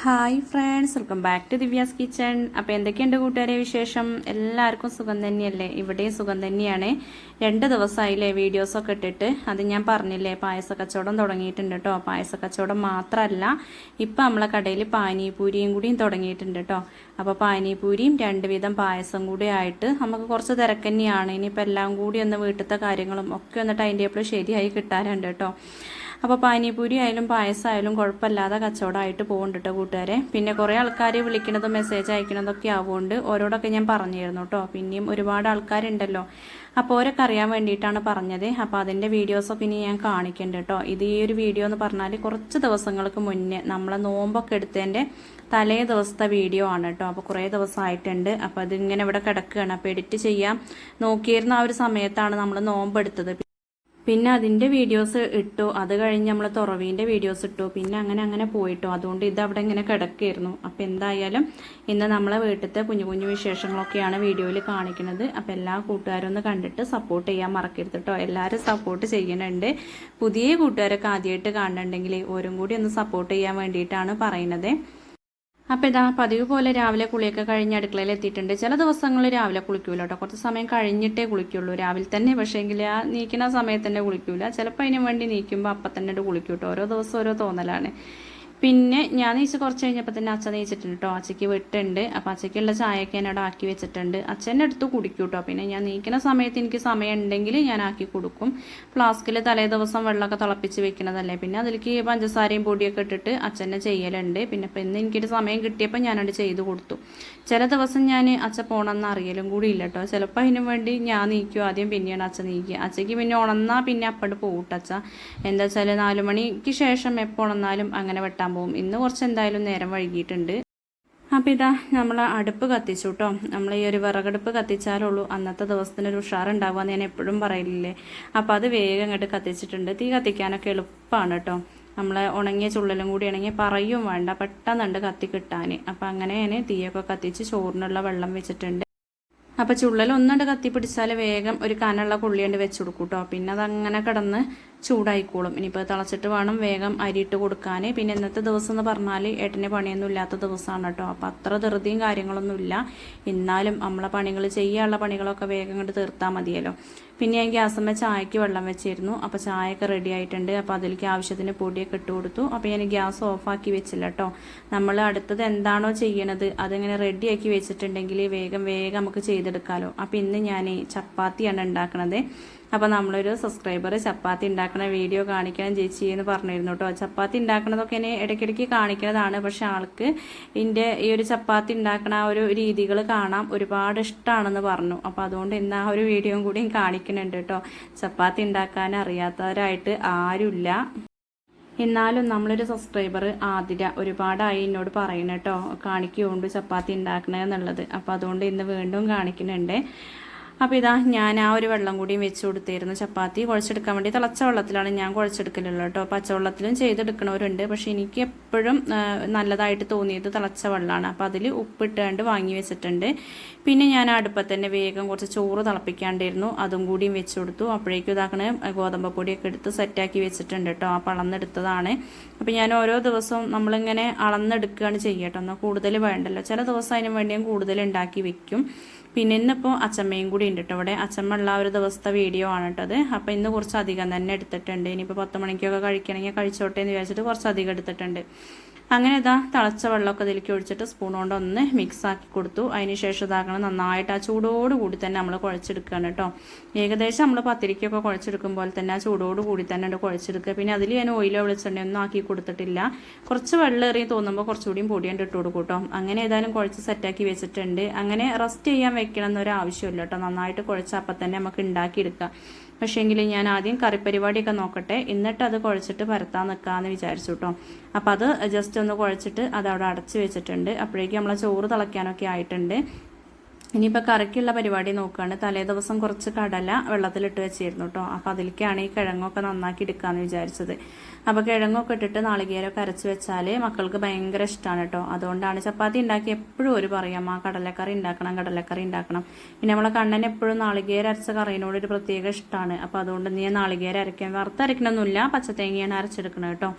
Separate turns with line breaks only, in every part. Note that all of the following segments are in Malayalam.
Hi friends welcome back to Divya's kitchen അപ്പോൾ എന്തൊക്കെയുണ്ട് കൂട്ടുകാരെ വിശേഷം? എല്ലാവർക്കും സുഖം തന്നെയല്ലേ? ഇവിടെയും സുഖം തന്നെയാണ്. രണ്ട് ദിവസമായില്ലേ വീഡിയോസൊക്കെ ഇട്ടിട്ട്. അത് ഞാൻ പറഞ്ഞില്ലേ പായസ കച്ചവടം തുടങ്ങിയിട്ടുണ്ട് കേട്ടോ പായസ കച്ചവടം മാത്രമല്ല ഇപ്പം നമ്മളെ കടയിൽ പാനിപൂരിയും കൂടിയും തുടങ്ങിയിട്ടുണ്ട് കേട്ടോ അപ്പോൾ പാനിപൂരിയും രണ്ട് വിധം പായസം കൂടി ആയിട്ട് നമുക്ക് കുറച്ച് തിരക്ക് തന്നെയാണ്. ഇനിയിപ്പോൾ എല്ലാം കൂടി ഒന്ന് വീട്ടിലത്തെ കാര്യങ്ങളും ഒക്കെ ഒന്ന് ടൈം ടേബിൾ ശരിയായി കിട്ടാറുണ്ട് കേട്ടോ അപ്പോൾ പാനിപൂരി ആയാലും പായസമായാലും കുഴപ്പമില്ലാതെ കച്ചവടമായിട്ട് പോകുന്നുണ്ട് കേട്ടോ കൂട്ടുകാരെ. പിന്നെ കുറേ ആൾക്കാർ വിളിക്കണതും മെസ്സേജ് അയക്കണതൊക്കെ ആവുകൊണ്ട് ഓരോടൊക്കെ ഞാൻ പറഞ്ഞിരുന്നു കേട്ടോ. പിന്നെയും ഒരുപാട് ആൾക്കാരുണ്ടല്ലോ. അപ്പോൾ ഓരൊക്കെ അറിയാൻ വേണ്ടിയിട്ടാണ് പറഞ്ഞത്. അപ്പോൾ അതിന്റെ വീഡിയോസൊക്കെ ഇനി ഞാൻ കാണിക്കുന്നുണ്ട് കേട്ടോ. ഇത് ഈ ഒരു വീഡിയോ എന്ന് പറഞ്ഞാൽ കുറച്ച് ദിവസങ്ങൾക്ക് മുന്നേ നമ്മളെ നോമ്പൊക്കെ എടുത്തതിന്റെ തലേ ദിവസത്തെ വീഡിയോ ആണ് കേട്ടോ. അപ്പോൾ കുറേ ദിവസമായിട്ടുണ്ട്. അപ്പോൾ അതിങ്ങനെ ഇവിടെ കിടക്കുകയാണ്. അപ്പോൾ എഡിറ്റ് ചെയ്യാം. നോക്കിയിരുന്ന ആ ഒരു സമയത്താണ് നമ്മൾ നോമ്പ് എടുത്തത് പിന്നെ അതിന്റെ വീഡിയോസ് ഇട്ടു. അത് കഴിഞ്ഞ് നമ്മൾ തുറവീന്റെ വീഡിയോസ് ഇട്ടു. പിന്നെ അങ്ങനെ അങ്ങനെ പോയിട്ടു. അതുകൊണ്ട് ഇത് അവിടെ ഇങ്ങനെ കിടക്കായിരുന്നു അപ്പോൾ എന്തായാലും ഇന്ന് നമ്മളെ വീട്ടിലത്തെ കുഞ്ഞു കുഞ്ഞു വിശേഷങ്ങളൊക്കെയാണ് വീഡിയോയിൽ കാണിക്കുന്നത്. അപ്പോൾ എല്ലാ കൂട്ടുകാരും ഒന്ന് കണ്ടിട്ട് സപ്പോർട്ട് ചെയ്യാൻ മറക്കരുത് കേട്ടോ എല്ലാവരും സപ്പോർട്ട് ചെയ്യുന്നുണ്ട് പുതിയ കൂട്ടുകാരൊക്കെ ആദ്യമായിട്ട് കാണുന്നുണ്ടെങ്കിൽ ഓരും കൂടി ഒന്ന് സപ്പോർട്ട് ചെയ്യാൻ വേണ്ടിയിട്ടാണ് പറയുന്നത്. അപ്പോൾ ഇതാ പതിവ് പോലെ രാവിലെ കുളിയൊക്കെ കഴിഞ്ഞ് അടുക്കളയിൽ എത്തിയിട്ടുണ്ട്. ചില ദിവസങ്ങളിൽ രാവിലെ കുളിക്കൂല കേട്ടോ കുറച്ച് സമയം കഴിഞ്ഞിട്ടേ കുളിക്കുള്ളൂ. രാവിലെ തന്നെ പക്ഷേങ്കിൽ ആ നീക്കുന്ന സമയത്ത് തന്നെ കുളിക്കൂല. ചിലപ്പോൾ അതിനു വേണ്ടി നീക്കുമ്പോൾ അപ്പം തന്നെ കുളിക്കൂട്ടോ ഓരോ ദിവസം ഓരോ തോന്നലാണ്. പിന്നെ ഞാൻ നീച്ച് കുറച്ച് കഴിഞ്ഞപ്പോൾ തന്നെ അച്ഛൻ നീച്ചിട്ടുണ്ട് കേട്ടോ അച്ഛയ്ക്ക് വിട്ടുണ്ട്. അപ്പോൾ അച്ഛയ്ക്കുള്ള ചായയൊക്കെ എന്നോട് ആക്കി വെച്ചിട്ടുണ്ട്. അച്ഛന്റെ അടുത്ത് കുടിക്കും കേട്ടോ പിന്നെ ഞാൻ നീക്കുന്ന സമയത്ത് എനിക്ക് സമയം ഉണ്ടെങ്കിൽ ഞാൻ ആക്കി കൊടുക്കും. ഫ്ലാസ്കിൽ തലേ ദിവസം വെള്ളമൊക്കെ തിളപ്പിച്ച് വെക്കുന്നതല്ലേ പിന്നെ അതിലേക്ക് പഞ്ചസാരയും പൊടിയൊക്കെ ഇട്ടിട്ട് അച്ഛനെ ചെയ്യലുണ്ട്. പിന്നെ ഇപ്പം ഇന്ന് എനിക്കൊരു സമയം കിട്ടിയപ്പോൾ ഞാനത് ചെയ്ത് കൊടുത്തു. ചില ദിവസം ഞാൻ അച്ഛ പോകണമെന്ന് അറിയലും കൂടി ഇല്ല കേട്ടോ ചിലപ്പോൾ അതിനു വേണ്ടി ഞാൻ നീക്കും. ആദ്യം പിന്നെയാണ് അച്ഛൻ നീക്കുക. അച്ഛയ്ക്ക് പിന്നെ ഉണന്നാൽ പിന്നെ അപ്പട് പോകട്ടെ അച്ഛ. എന്താ വെച്ചാൽ നാലു മണിക്ക് ശേഷം എപ്പോൾ ഉണന്നാലും അങ്ങനെ വെട്ടാൻ പോകും ഇന്ന് കുറച്ച് എന്തായാലും നേരം വൈകിയിട്ടുണ്ട്. അപ്പോൾ ഇതാ നമ്മൾ അടുപ്പ് കത്തിച്ചു കേട്ടോ നമ്മൾ ഈ ഒരു വിറകടുപ്പ് കത്തിച്ചാലുള്ളൂ. അന്നത്തെ ദിവസത്തിന് ഒരു ഉഷാറുണ്ടാവുക എന്ന് ഞാൻ എപ്പോഴും പറയില്ലേ അപ്പോൾ അത് വേഗം അങ്ങോട്ട് കത്തിച്ചിട്ടുണ്ട്. തീ കത്തിക്കാനൊക്കെ എളുപ്പമാണ് കേട്ടോ നമ്മൾ ഉണങ്ങിയ ചുള്ളലും കൂടി ആണെങ്കിൽ പറയും വേണ്ട പെട്ടെന്നുണ്ട് കത്തി കിട്ടാൻ അപ്പം അങ്ങനെ ഞാൻ തീയൊക്കെ കത്തിച്ച് ചോറിനുള്ള വെള്ളം വെച്ചിട്ടുണ്ട്. അപ്പം ചുള്ളൽ ഒന്നുണ്ട് കത്തി പിടിച്ചാൽ വേഗം ഒരു കനുള്ള കുള്ളിയുണ്ട് വെച്ച് കൊടുക്കും കേട്ടോ പിന്നെ അതങ്ങനെ കിടന്ന് ചൂടായിക്കോളും. ഇനിയിപ്പോൾ തിളച്ചിട്ട് വേണം വേഗം അരിയിട്ട് കൊടുക്കാൻ പിന്നെ ഇന്നത്തെ ദിവസം എന്ന് പറഞ്ഞാൽ ഏട്ടന് പണിയൊന്നും ഇല്ലാത്ത ദിവസമാണ് കേട്ടോ. അപ്പോൾ അത്ര ധൃതിയും കാര്യങ്ങളൊന്നും ഇല്ല. എന്നാലും നമ്മളെ പണികൾ ചെയ്യാനുള്ള പണികളൊക്കെ വേഗം കണ്ട് തീർത്താൽ മതിയല്ലോ. പിന്നെ ഞാൻ ഗ്യാസമ്മ ചായക്ക് വെള്ളം വെച്ചിരുന്നു. അപ്പോൾ ചായയൊക്കെ റെഡി ആയിട്ടുണ്ട്. അപ്പോൾ അതിലേക്ക് ആവശ്യത്തിന് പൊടിയൊക്കെ ഇട്ട് കൊടുത്തു. അപ്പോൾ ഞാൻ ഗ്യാസ് ഓഫാക്കി വെച്ചില്ല കേട്ടോ നമ്മൾ അടുത്തത് എന്താണോ ചെയ്യണത് അതിങ്ങനെ റെഡിയാക്കി വെച്ചിട്ടുണ്ടെങ്കിൽ വേഗം വേഗം നമുക്ക് ചെയ്തെടുക്കാമല്ലോ അപ്പോൾ ഇന്ന് ഞാൻ ചപ്പാത്തിയാണ് ഉണ്ടാക്കണത്. അപ്പോൾ നമ്മളൊരു സബ്സ്ക്രൈബർ ചപ്പാത്തി ഉണ്ടാക്കുന്ന വീഡിയോ കാണിക്കണം ചേച്ചി എന്ന് പറഞ്ഞിരുന്നു കേട്ടോ ചപ്പാത്തി ഉണ്ടാക്കുന്നതൊക്കെ എന്നെ ഇടയ്ക്കിടയ്ക്ക് കാണിക്കുന്നതാണ് പക്ഷെ ആൾക്ക് ഇതിന്റെ ഈ ഒരു ചപ്പാത്തി ഉണ്ടാക്കുന്ന ആ ഒരു രീതികൾ കാണാം ഒരുപാട് ഇഷ്ടമാണെന്ന് പറഞ്ഞു. അപ്പോൾ അതുകൊണ്ട് ഇന്ന് ആ ഒരു വീഡിയോയും കൂടി കൂടിയും കാണിക്കുന്നുണ്ട് കേട്ടോ. ചപ്പാത്തി ഉണ്ടാക്കാൻ അറിയാത്തവരായിട്ട് ആരുമില്ല. എന്നാലും നമ്മളൊരു സബ്സ്ക്രൈബർ ആതിര ഒരുപാടായി എന്നോട് പറയണം കേട്ടോ. കാണിക്കുകൊണ്ട് ചപ്പാത്തി ഉണ്ടാക്കണേ എന്നുള്ളത്. അപ്പോൾ അതുകൊണ്ട് ഇന്ന് വീണ്ടും കാണിക്കുന്നുണ്ട്. അപ്പോൾ ഇതാ ഞാൻ ആ ഒരു വെള്ളം കൂടിയും വെച്ച് കൊടുത്തിരുന്നു. ചപ്പാത്തി കുഴച്ചെടുക്കാൻ വേണ്ടി തിളച്ച വെള്ളത്തിലാണ് ഞാൻ കുഴച്ചെടുക്കലുള്ളത് കേട്ടോ. പച്ചവെള്ളത്തിലും ചെയ്തെടുക്കണവരുണ്ട് പക്ഷേ എനിക്ക് എപ്പോഴും നല്ലതായിട്ട് തോന്നിയത് തിളച്ച വെള്ളമാണ്. അപ്പോൾ അതിൽ ഉപ്പിട്ടാണ്ട് വാങ്ങി വെച്ചിട്ടുണ്ട്. പിന്നെ ഞാൻ അടുപ്പത്ത് തന്നെ വേഗം കുറച്ച് ചോറ് തിളപ്പിക്കാണ്ടായിരുന്നു അതും കൂടിയും വെച്ച് കൊടുത്തു. അപ്പോഴേക്കും ഇതാക്കണ ഗോതമ്പ് പൊടിയൊക്കെ എടുത്ത് സെറ്റാക്കി വെച്ചിട്ടുണ്ട് കേട്ടോ. ആ അളന്നെടുത്തതാണ് അപ്പോൾ ഞാൻ ഓരോ ദിവസവും നമ്മളിങ്ങനെ അളന്നെടുക്കുകയാണ് ചെയ്യട്ടോ എന്നാൽ കൂടുതൽ വേണ്ടല്ലോ. ചില ദിവസം അതിന് വേണ്ടി ഞാൻ കൂടുതൽ ഉണ്ടാക്കി വെക്കും. പിന്നെ ഇന്നിപ്പോൾ അച്ചമ്മയും കൂടി ഉണ്ട് കേട്ടോ ഇവിടെ അച്ചമ്മ ഉള്ള ഒരു ദിവസത്തെ വീഡിയോ ആണ് കേട്ടത് അപ്പോൾ ഇന്ന് കുറച്ച് അധികം തന്നെ എടുത്തിട്ടുണ്ട്. ഇനിയിപ്പോൾ പത്ത് മണിക്കൊക്കെ കഴിക്കണമെങ്കിൽ കഴിച്ചോട്ടെ എന്ന് വിചാരിച്ചിട്ട് കുറച്ച് അധികം എടുത്തിട്ടുണ്ട്. അങ്ങനെ ഇതാ തിളച്ച വെള്ളമൊക്കെ ഇതിലേക്ക് ഒഴിച്ചിട്ട് സ്പൂൺ കൊണ്ട് ഒന്ന് മിക്സ് ആക്കി കൊടുത്തു. അതിന് ശേഷം ഇതാക്കണം നന്നായിട്ട് ആ ചൂടോട് കൂടി തന്നെ നമ്മൾ കുഴച്ചെടുക്കുകയാണ് കേട്ടോ. ഏകദേശം നമ്മൾ പത്തിരിക്കൊക്കെ കുഴച്ചെടുക്കും പോലെ തന്നെ ആ ചൂടോട് കൂടി തന്നെ ഉണ്ട് കുഴച്ചെടുക്കുക. പിന്നെ അതിൽ ഞാൻ ഓയിലോ വെളിച്ചെണ്ണ ഒന്നും ആക്കി കൊടുത്തിട്ടില്ല. കുറച്ച് വെള്ളം എറിയ തോന്നുമ്പോൾ കുറച്ചുകൂടിയും പൊടിയുണ്ട് ഇട്ട് കൊടുക്കും കേട്ടോ. അങ്ങനെ ഏതായാലും കുഴച്ച് സെറ്റാക്കി വെച്ചിട്ടുണ്ട്. അങ്ങനെ റെസ്റ്റ് ചെയ്യാൻ വെക്കണം എന്നൊരു ആവശ്യമില്ല കേട്ടോ. നന്നായിട്ട് കുഴച്ച് അപ്പം തന്നെ നമുക്ക് ഉണ്ടാക്കിയെടുക്കാം. പക്ഷേങ്കിൽ ഞാൻ ആദ്യം കറിപ്പരിപാടിയൊക്കെ നോക്കട്ടെ എന്നിട്ട് അത് കുഴച്ചിട്ട് പരത്താൻ നിൽക്കാമെന്ന് വിചാരിച്ചു കേട്ടോ അപ്പോൾ അത് ജസ്റ്റ് ഒന്ന് കുഴച്ചിട്ട് അത് അവിടെ അടച്ച് വെച്ചിട്ടുണ്ട്. അപ്പോഴേക്കും നമ്മളെ ചോറ് തിളയ്ക്കാനൊക്കെ ആയിട്ടുണ്ട്. ഇനിയിപ്പോൾ കറിക്കുള്ള പരിപാടി നോക്കുകയാണ് തലേ ദിവസം കുറച്ച് കടല വെള്ളത്തിലിട്ട് വെച്ചിരുന്നു കേട്ടോ അപ്പോൾ അതിലേക്കാണ് ഈ കിഴങ്ങൊക്കെ നന്നാക്കി എടുക്കാമെന്ന് വിചാരിച്ചത്. അപ്പോൾ കിഴങ്ങൊക്കെ ഇട്ടിട്ട് നാളികേരമൊക്കെ അരച്ച് വെച്ചാൽ മക്കൾക്ക് ഭയങ്കര ഇഷ്ടമാണ് കേട്ടോ അതുകൊണ്ടാണ് ചപ്പാത്തി ഉണ്ടാക്കി എപ്പോഴും ഒരു പറയാം ആ കടലക്കറി ഉണ്ടാക്കണം കടലക്കറി ഉണ്ടാക്കണം. പിന്നെ നമ്മളെ കണ്ണൻ എപ്പോഴും നാളികേര അരച്ച കറിയിനോട് ഒരു പ്രത്യേക ഇഷ്ടമാണ് അപ്പോൾ അതുകൊണ്ട് നീ നാളികേര അരയ്ക്കാൻ വറുത്തരയ്ക്കണമെന്നില്ല പച്ചത്തേങ്ങയാണ് അരച്ചെടുക്കണം കേട്ടോ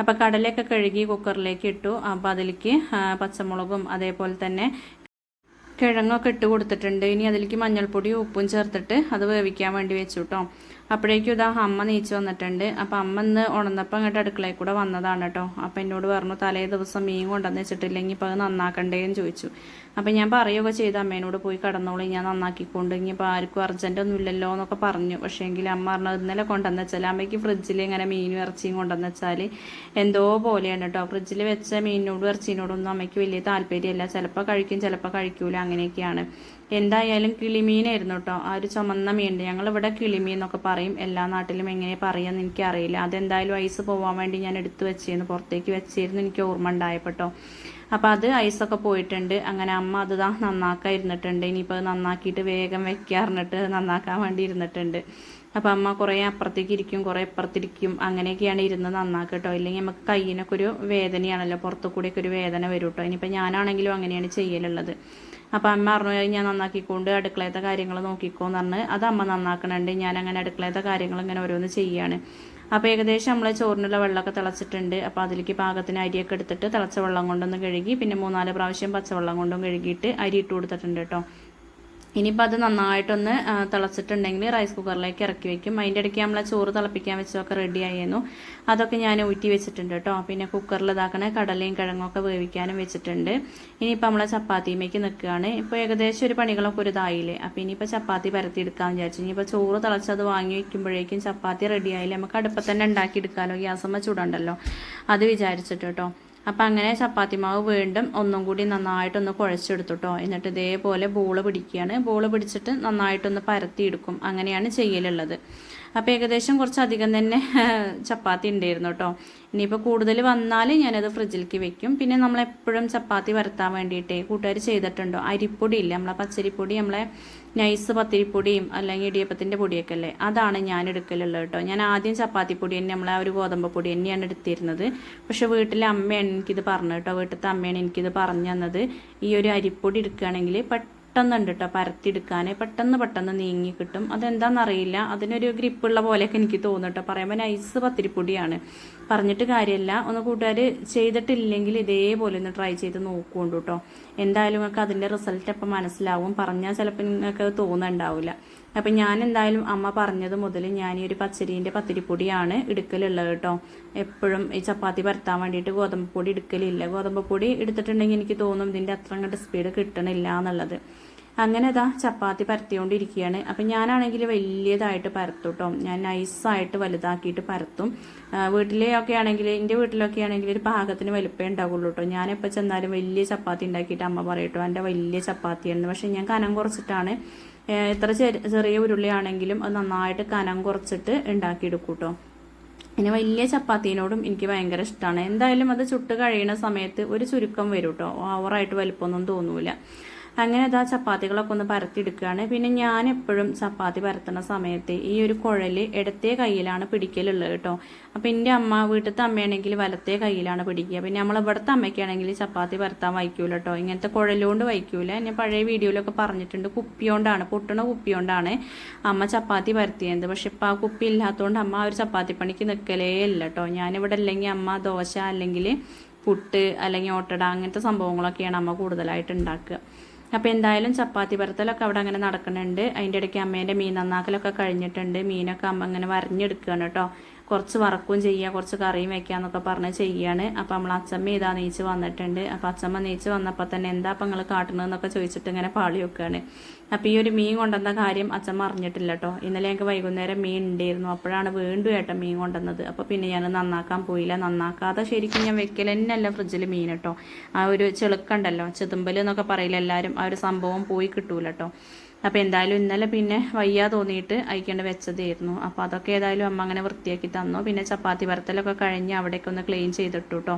അപ്പോൾ കടലയൊക്കെ കഴുകി കുക്കറിലേക്ക് ഇട്ടു. അപ്പോൾ അതിലേക്ക് പച്ചമുളകും അതേപോലെ തന്നെ കിഴങ്ങൊക്കെ ഇട്ട് കൊടുത്തിട്ടുണ്ട്. ഇനി അതിലേക്ക് മഞ്ഞൾപ്പൊടിയും ഉപ്പും ചേർത്തിട്ട് അത് വേവിക്കാൻ വേണ്ടി വെച്ചു കേട്ടോ അപ്പോഴേക്കും ഇതാ അമ്മ നീച്ച് വന്നിട്ടുണ്ട്. അപ്പം അമ്മ ഇന്ന് ഉണർന്നപ്പം അങ്ങോട്ട് അടുക്കളയിൽ കൂടെ വന്നതാണ് കേട്ടോ അപ്പം എന്നോട് പറഞ്ഞു തലേ ദിവസം മീൻ കൊണ്ടുവന്ന് വെച്ചിട്ടില്ലെങ്കിൽ ഇപ്പം അത് നന്നാക്കണ്ടേന്ന് ചോദിച്ചു. അപ്പം ഞാൻ പറയുകയൊക്കെ ചെയ്ത് അമ്മേനോട് പോയി കടന്നോളി ഞാൻ നന്നാക്കിക്കൊണ്ട് ഇനിയിപ്പോൾ ആർക്കും അർജന്റ് ഒന്നും ഇല്ലല്ലോ എന്നൊക്കെ പറഞ്ഞു. പക്ഷേ എങ്കിൽ അമ്മ പറഞ്ഞത് ഇന്നലെ കൊണ്ടുവന്ന് വെച്ചാൽ അമ്മയ്ക്ക് ഫ്രിഡ്ജിൽ ഇങ്ങനെ മീനും ഇറച്ചിയും കൊണ്ടുവന്ന് വെച്ചാൽ എന്തോ പോലെയാണ് കേട്ടോ ഫ്രിഡ്ജിൽ വെച്ച മീനിനോടും ഇറച്ചിനോടൊന്നും അമ്മയ്ക്ക് വലിയ താല്പര്യമില്ല. ചിലപ്പോൾ കഴിക്കും ചിലപ്പോൾ കഴിക്കൂല. അങ്ങനെയൊക്കെയാണ്. എന്തായാലും കിളിമീനായിരുന്നു കേട്ടോ ആ ഒരു ചുമന്ന മീനുണ്ട് ഞങ്ങളിവിടെ കിളിമീൻ എന്നൊക്കെ പറയും. എല്ലാ നാട്ടിലും എങ്ങനെ പറയാമെന്ന് എനിക്കറിയില്ല. അതെന്തായാലും ഐസ് പോകാൻ വേണ്ടി ഞാൻ എടുത്തു വെച്ചിരുന്നു പുറത്തേക്ക് വെച്ചിരുന്നു എനിക്ക് ഓർമ്മ ഉണ്ടായപ്പെട്ടോ അപ്പോൾ അത് ഐസൊക്കെ പോയിട്ടുണ്ട്. അങ്ങനെ അമ്മ അത് താ നന്നാക്കാൻ ഇരുന്നിട്ടുണ്ട്. ഇനിയിപ്പോൾ നന്നാക്കിയിട്ട് വേഗം വെക്കാറിഞ്ഞിട്ട് നന്നാക്കാൻ വേണ്ടി ഇരുന്നിട്ടുണ്ട്. അപ്പോൾ അമ്മ കുറേ അപ്പുറത്തേക്ക് ഇരിക്കും കുറേ ഇപ്പുറത്തിരിക്കും അങ്ങനെയൊക്കെയാണ് ഇരുന്ന് നന്നാക്കുക കേട്ടോ ഇല്ലെങ്കിൽ നമുക്ക് കയ്യിനൊക്കെ ഒരു വേദനയാണല്ലോ പുറത്തു കൂടെയൊക്കെ ഒരു വേദന വരും കേട്ടോ ഇനിയിപ്പോൾ ഞാനാണെങ്കിലും അങ്ങനെയാണ് ചെയ്യലുള്ളത്. അപ്പോൾ അമ്മ പറഞ്ഞു ഞാൻ നന്നാക്കിക്കൊണ്ട് അടുക്കളയത്തെ കാര്യങ്ങൾ നോക്കിക്കോന്ന് പറഞ്ഞ് അത് അമ്മ നന്നാക്കണുണ്ട്. ഞാൻ അങ്ങനെ അടുക്കളയത്തെ കാര്യങ്ങൾ ഇങ്ങനെ ഓരോന്ന് ചെയ്യാണ്. അപ്പോൾ ഏകദേശം നമ്മൾ ചോറിനുള്ള വെള്ളമൊക്കെ തിളച്ചിട്ടുണ്ട്. അപ്പോൾ അതിലേക്ക് പാകത്തിന് അരിയൊക്കെ എടുത്തിട്ട് തിളച്ച വെള്ളം കൊണ്ടൊന്ന് കഴുകി പിന്നെ മൂന്നാൽ പ്രാവശ്യം പച്ചവെള്ളം കൊണ്ടും കഴുകിയിട്ട് അരി ഇട്ട് കൊടുത്തിട്ടുണ്ട് കേട്ടോ. ഇനിയിപ്പോൾ അത് നന്നായിട്ടൊന്ന് തിളച്ചിട്ടുണ്ടെങ്കിൽ റൈസ് കുക്കറിലേക്ക് ഇറക്കി വെക്കും. അതിന്റെ ഇടയ്ക്ക് നമ്മളെ ചോറ് തിളപ്പിക്കാൻ വെച്ചതൊക്കെ റെഡി ആയിരുന്നു അതൊക്കെ ഞാൻ ഊറ്റി വെച്ചിട്ടുണ്ട് കേട്ടോ. പിന്നെ കുക്കറിൽ ഇതാക്കണ കടലയും കിഴങ്ങൊക്കെ വേവിക്കാനും വെച്ചിട്ടുണ്ട്. ഇനിയിപ്പോൾ നമ്മളെ ചപ്പാത്തിയുമേക്ക് നിൽക്കുകയാണ് ഇപ്പോൾ ഏകദേശം ഒരു പണികളൊക്കെ ഒരു ഇതായില്ലേ? അപ്പോൾ ഇനിയിപ്പോൾ ചപ്പാത്തി പരത്തി എടുക്കാമെന്ന് വിചാരിച്ചു. ഇനിയിപ്പോൾ ചോറ് തിളച്ചത് വാങ്ങി വയ്ക്കുമ്പോഴേക്കും ചപ്പാത്തി റെഡി ആയില്ലേ? നമുക്ക് അടുപ്പത്തന്നെ ഉണ്ടാക്കിയെടുക്കാമല്ലോ ഗ്യാസമ്മ ചൂടുണ്ടല്ലോ. അത് വിചാരിച്ചിട്ട് കേട്ടോ. അപ്പം അങ്ങനെ ചപ്പാത്തി മാവ് വീണ്ടും ഒന്നും കൂടി നന്നായിട്ടൊന്ന് കുഴച്ചെടുത്തുട്ടോ. എന്നിട്ട് ഇതേപോലെ ബോൾ പിടിക്കുകയാണ്. ബോൾ പിടിച്ചിട്ട് നന്നായിട്ടൊന്ന് പരത്തിയെടുക്കും. അങ്ങനെയാണ് ചെയ്യലുള്ളത്. അപ്പോൾ ഏകദേശം കുറച്ചധികം തന്നെ ചപ്പാത്തി ഉണ്ടായിരുന്നു കേട്ടോ. ഇനിയിപ്പോൾ കൂടുതൽ വന്നാൽ ഞാനത് ഫ്രിഡ്ജിലേക്ക് വെക്കും. പിന്നെ നമ്മളെപ്പോഴും ചപ്പാത്തി വരത്താൻ വേണ്ടിയിട്ടേ കൂട്ടുകാർ ചെയ്തിട്ടുണ്ടോ? അരിപ്പൊടി ഇല്ല? നമ്മളെ പച്ചരിപ്പൊടി നമ്മളെ നൈസ് പത്തിരിപ്പൊടിയും അല്ലെങ്കിൽ ഇടിയപ്പത്തിന്റെ പൊടിയൊക്കെ അല്ലേ? അതാണ് ഞാൻ എടുക്കലുള്ളത് കേട്ടോ. ഞാൻ ആദ്യം ചപ്പാത്തി പൊടി തന്നെ നമ്മളെ ഒരു ഗോതമ്പ് പൊടി തന്നെയാണ് എടുത്തിരുന്നത്. പക്ഷേ വീട്ടിലെ അമ്മയാണ് എനിക്കിത് പറഞ്ഞു കേട്ടോ. വീട്ടിലത്തെ അമ്മയാണ് എനിക്കിത് പറഞ്ഞു തന്നത്. ഈ ഒരു അരിപ്പൊടി എടുക്കുകയാണെങ്കിൽ പെട്ടെന്നുണ്ട് കേട്ടോ പരത്തിയെടുക്കാൻ പെട്ടെന്ന് പെട്ടെന്ന് നീങ്ങി കിട്ടും. അതെന്താണെന്നറിയില്ല അതിനൊരു ഗ്രിപ്പുള്ള പോലെയൊക്കെ എനിക്ക് തോന്നും കേട്ടോ പറയുമ്പോൾ നൈസ് പത്തിരിപ്പൊടിയാണ്. പറഞ്ഞിട്ട് കാര്യമല്ല ഒന്ന് കൂട്ടുകാർ ചെയ്തിട്ടില്ലെങ്കിൽ ഇതേപോലെ ഒന്ന് ട്രൈ ചെയ്ത് നോക്കുകൊണ്ട് കേട്ടോ എന്തായാലും നിങ്ങൾക്ക് അതിന്റെ റിസൾട്ട് അപ്പം മനസ്സിലാവും. പറഞ്ഞാൽ ചിലപ്പോൾ നിങ്ങൾക്ക് തോന്നുന്നുണ്ടാവില്ല അപ്പം ഞാൻ എന്തായാലും അമ്മ പറഞ്ഞത് മുതൽ ഞാൻ ഈ ഒരു പച്ചരീന്റെ പത്തിരിപ്പൊടിയാണ് എടുക്കലുള്ളത് കേട്ടോ എപ്പോഴും ഈ ചപ്പാത്തി പരത്താൻ വേണ്ടിയിട്ട് ഗോതമ്പ് പൊടി എടുക്കലില്ല. ഗോതമ്പ് പൊടി എടുത്തിട്ടുണ്ടെങ്കിൽ എനിക്ക് തോന്നും ഇതിന്റെ അത്ര അങ്ങോട്ട് സ്പീഡ് കിട്ടണില്ല എന്നുള്ളത്. അങ്ങനെ ഇതാ ചപ്പാത്തി പരത്തിക്കൊണ്ടിരിക്കുകയാണ് അപ്പം ഞാനാണെങ്കിൽ വലിയതായിട്ട് പരത്തും കേട്ടോ ഞാൻ നൈസായിട്ട് വലുതാക്കിയിട്ട് പരത്തും. വീട്ടിലെയൊക്കെ ആണെങ്കിൽ എന്റെ വീട്ടിലൊക്കെ ആണെങ്കിൽ ഒരു പാകത്തിന് വലുപ്പമേ ഉണ്ടാവുള്ളൂ കേട്ടോ ഞാനെപ്പോൾ ചെന്നാലും വലിയ ചപ്പാത്തി ഉണ്ടാക്കിയിട്ട് അമ്മ പറയട്ടോ എന്റെ വലിയ ചപ്പാത്തിയാണ് പക്ഷെ ഞാൻ കനം കുറച്ചിട്ടാണ് എത്ര ചെറി- ചെറിയ ഉരുളിയാണെങ്കിലും അത് നന്നായിട്ട് കനം കുറച്ചിട്ട് ഉണ്ടാക്കിയെടുക്കും കേട്ടോ പിന്നെ വലിയ ചപ്പാത്തീനോടും എനിക്ക് ഭയങ്കര ഇഷ്ടമാണ് എന്തായാലും അത് ചുട്ട് കഴിയുന്ന സമയത്ത് ഒരു ചുരുക്കം വരും കേട്ടോ ഓവറായിട്ട് വലുപ്പമൊന്നും തോന്നൂല. അങ്ങനെ ഇതാ ചപ്പാത്തികളൊക്കെ ഒന്ന് പരത്തിയെടുക്കുകയാണ്. പിന്നെ ഞാൻ എപ്പോഴും ചപ്പാത്തി പരത്തുന്ന സമയത്ത് ഈ ഒരു കുഴൽ ഇടത്തെ കയ്യിലാണ് പിടിക്കലുള്ളത് കേട്ടോ. അപ്പം എന്റെ അമ്മ വീട്ടിലത്തെ അമ്മയാണെങ്കിൽ വലത്തെ കയ്യിലാണ് പിടിക്കുക. പിന്നെ നമ്മൾ ഇവിടുത്തെ അമ്മയ്ക്കാണെങ്കിൽ ചപ്പാത്തി പരത്താൻ വയ്ക്കൂല കേട്ടോ. ഇങ്ങനത്തെ കുഴലുകൊണ്ട് വയ്ക്കൂല. ഞാൻ പഴയ വീഡിയോയിലൊക്കെ പറഞ്ഞിട്ടുണ്ട്. കുപ്പിയോണ്ടാണ് പൊട്ടണ കുപ്പിയോണ്ടാണ് അമ്മ ചപ്പാത്തി പരത്തിയത്. പക്ഷെ ഇപ്പം ആ കുപ്പി ഇല്ലാത്തതുകൊണ്ട് അമ്മ ആ ഒരു ചപ്പാത്തി പണിക്ക് നിൽക്കലേ ഇല്ല കേട്ടോ. ഞാനിവിടെ അല്ലെങ്കിൽ അമ്മ ദോശ അല്ലെങ്കിൽ പുട്ട് അല്ലെങ്കിൽ ഓട്ടട അങ്ങനത്തെ സംഭവങ്ങളൊക്കെയാണ് അമ്മ കൂടുതലായിട്ട് ഉണ്ടാക്കുക. അപ്പോൾ എന്തായാലും ചപ്പാത്തി പരത്തലൊക്കെ അവിടെ അങ്ങനെ നടക്കുന്നുണ്ട്. അതിന്റെ ഇടയ്ക്ക് അമ്മേന്റെ മീൻ നന്നാക്കലൊക്കെ കഴിഞ്ഞിട്ടുണ്ട്. മീനൊക്കെ അമ്മ അങ്ങനെ വരഞ്ഞെടുക്കുകയാണ് കേട്ടോ. കുറച്ച് വറക്കും ചെയ്യുക കുറച്ച് കറിയും വെക്കുക എന്നൊക്കെ പറഞ്ഞ് ചെയ്യാണ്. അപ്പോൾ നമ്മൾ അച്ചമ്മ ഇതാ നീച്ച് വന്നിട്ടുണ്ട്. അപ്പോൾ അച്ചമ്മ നീച്ച് വന്നപ്പോൾ തന്നെ എന്താ അപ്പം നിങ്ങൾ കാട്ടണതെന്നൊക്കെ ചോദിച്ചിട്ട് ഇങ്ങനെ പാളി വെക്കുകയാണ് അപ്പോൾ ഈ ഒരു മീൻ കൊണ്ടുവന്ന കാര്യം അച്ചമ്മ അറിഞ്ഞിട്ടില്ല കേട്ടോ ഇന്നലെ ഞങ്ങൾക്ക് വൈകുന്നേരം മീൻ ഉണ്ടായിരുന്നു. അപ്പോഴാണ് വീണ്ടും ഏട്ടൻ മീൻ കൊണ്ടുവന്നത്. അപ്പോൾ പിന്നെ ഞാൻ നന്നാക്കാൻ പോയില്ല. നന്നാക്കാതെ ശരിക്കും ഞാൻ വെക്കൽ തന്നെയല്ല ഫ്രിഡ്ജിൽ മീൻ കേട്ടോ ആ ഒരു ചെളുക്കുണ്ടല്ലോ ചെതുമ്പൽ എന്നൊക്കെ പറയില്ല എല്ലാവരും ആ ഒരു സംഭവം പോയി കിട്ടൂല കേട്ടോ അപ്പോൾ എന്തായാലും ഇന്നലെ പിന്നെ വയ്യ തോന്നിയിട്ട് അയക്കേണ്ട വെച്ചതായിരുന്നു. അപ്പോൾ അതൊക്കെ ഏതായാലും അമ്മ അങ്ങനെ വൃത്തിയാക്കി തന്നു. പിന്നെ ചപ്പാത്തി പരത്തലൊക്കെ കഴിഞ്ഞ് അവിടേക്ക് ഒന്ന് ക്ലീൻ ചെയ്തിട്ടു കേട്ടോ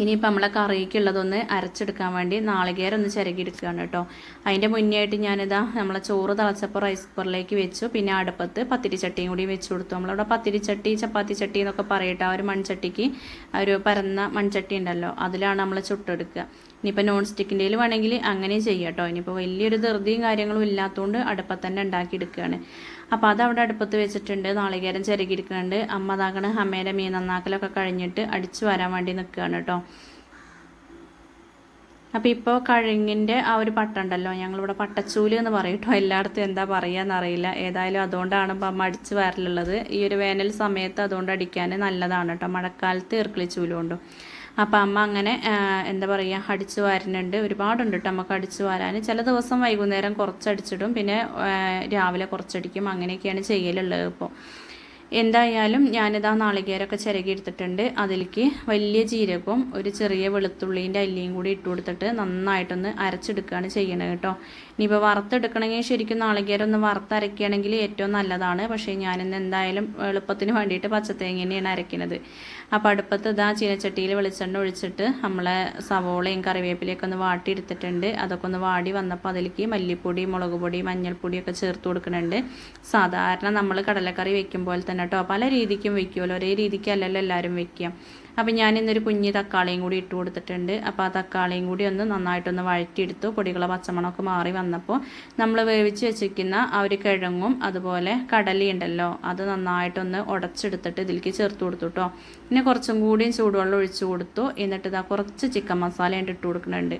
ഇനിയിപ്പോൾ നമ്മളെ കറിക്കുള്ളതൊന്ന് അരച്ചെടുക്കാൻ വേണ്ടി നാളികേരം ഒന്ന് ചിരകിയെടുക്കുകയാണ് കേട്ടോ. അതിന്റെ മുന്നേ ആയിട്ട് ഞാനിതാ നമ്മളെ ചോറ് തിളച്ചപ്പോൾ റൈസ് കുക്കറിലേക്ക് വെച്ചു. പിന്നെ അടുപ്പത്ത് പത്തിരി ചട്ടിയും കൂടി വെച്ച് കൊടുത്തു. നമ്മളവിടെ പത്തിരി ചട്ടി ചപ്പാത്തി ചട്ടി എന്നൊക്കെ പറയട്ടെ. ആ ഒരു മൺചട്ടിക്ക് ഒരു പരന്ന മൺചട്ടി ഉണ്ടല്ലോ അതിലാണ് നമ്മൾ ചുട്ടെടുക്കുക. ഇനിയിപ്പോൾ നോൺ സ്റ്റിക്കിന്റെ വേണമെങ്കിൽ അങ്ങനെ ചെയ്യാം കേട്ടോ. ഇനിയിപ്പോൾ വലിയൊരു ധൃതിയും കാര്യങ്ങളും ഇല്ലാത്തതുകൊണ്ട് അടുപ്പത്ത് തന്നെ ഉണ്ടാക്കിയെടുക്കുകയാണ്. അപ്പോൾ അത് അവിടെ അടുപ്പത്ത് വെച്ചിട്ടുണ്ട്. നാളികേരം ചിരകിയിരിക്കുന്നുണ്ട് അമ്മ അതാക്കണ അമ്മേന്റെ മീൻ നന്നാക്കലൊക്കെ കഴിഞ്ഞിട്ട് അടിച്ചു വരാൻ വേണ്ടി നിൽക്കുകയാണ് കേട്ടോ. അപ്പോൾ ഇപ്പോൾ കഴുങ്ങിന്റെ ആ ഒരു പട്ട ഉണ്ടല്ലോ. ഞങ്ങളിവിടെ പട്ടച്ചൂൽ എന്ന് പറയും കേട്ടോ. എല്ലായിടത്തും എന്താ പറയുകയെന്നറിയില്ല ഏതായാലും അതുകൊണ്ടാണ് ഇപ്പം അമ്മ അടിച്ച് വരലുള്ളത്. ഈ ഒരു വേനൽ സമയത്ത് അതുകൊണ്ട് അടിക്കാൻ നല്ലതാണ് കേട്ടോ. മഴക്കാലത്ത് ഇറക്കിളിച്ചൂൽ അപ്പം അമ്മ അങ്ങനെ എന്താ പറയുക അടിച്ചു വാരുന്നുണ്ട്. ഒരുപാടുണ്ട് കേട്ടോ നമുക്ക് അടിച്ചു വാരാൻ ചില ദിവസം വൈകുന്നേരം കുറച്ചടിച്ചിടും. പിന്നെ രാവിലെ കുറച്ചടിക്കും. അങ്ങനെയൊക്കെയാണ് ചെയ്യലുള്ളത് ഇപ്പോൾ എന്തായാലും ഞാനിതാ നാളികേരമൊക്കെ ചിരകി എടുത്തിട്ടുണ്ട് അതിലേക്ക് വലിയ ജീരകവും ഒരു ചെറിയ വെളുത്തുള്ളീന്റെ അല്ലിയും കൂടി ഇട്ട് കൊടുത്തിട്ട് നന്നായിട്ടൊന്ന് അരച്ചെടുക്കുകയാണ് ചെയ്യണത് കേട്ടോ. ഇനിയിപ്പോൾ വറുത്തെടുക്കണമെങ്കിൽ ശരിക്കും നാളികേരം ഒന്ന് വറുത്തരയ്ക്കുകയാണെങ്കിൽ ഏറ്റവും നല്ലതാണ്. പക്ഷേ ഞാനിന്ന് എന്തായാലും എളുപ്പത്തിന് വേണ്ടിയിട്ട് പച്ചത്തേങ്ങ തന്നെയാണ് അരയ്ക്കുന്നത്. അപ്പോൾ അടുപ്പത്ത് ഇതാ ചീനച്ചട്ടിയിൽ വെളിച്ചെണ്ണ ഒഴിച്ചിട്ട് നമ്മളെ സവോളയും കറിവേപ്പിലയൊക്കെ ഒന്ന് വാട്ടിയെടുത്തിട്ടുണ്ട്. അതൊക്കെ ഒന്ന് വാടി വന്നപ്പോൾ അതിലേക്ക് മല്ലിപ്പൊടി മുളക് പൊടി മഞ്ഞൾപ്പൊടിയൊക്കെ ചേർത്ത് കൊടുക്കുന്നുണ്ട്. സാധാരണ നമ്മൾ കടലക്കറി വെക്കുമ്പോൾ തന്നെ കേട്ടോ പല രീതിക്കും വെക്കുമല്ലോ. ഒരേ രീതിക്കല്ലല്ലോ എല്ലാവരും വെക്കുക. അപ്പോൾ ഞാൻ ഇന്നൊരു കുഞ്ഞ് തക്കാളിയും കൂടി ഇട്ട് കൊടുത്തിട്ടുണ്ട്. അപ്പോൾ ആ തക്കാളിയും കൂടി ഒന്ന് നന്നായിട്ടൊന്ന് വഴറ്റിയെടുത്തു. പൊടികളെ പച്ചമണമൊക്കെ മാറി വന്നപ്പോൾ നമ്മൾ വേവിച്ച് വെച്ചിരിക്കുന്ന ആ ഒരു കിഴങ്ങും അതുപോലെ കടലയുണ്ടല്ലോ അത് നന്നായിട്ടൊന്ന് ഉടച്ചെടുത്തിട്ട് ഇതിലേക്ക് ചേർത്ത് കൊടുത്തു കേട്ടോ പിന്നെ കുറച്ചും കൂടിയും ചൂടുവെള്ളം ഒഴിച്ചു കൊടുത്തു. എന്നിട്ട് ഇതാ കുറച്ച് ചിക്കൻ മസാല ഇട്ട് കൊടുക്കുന്നുണ്ട്.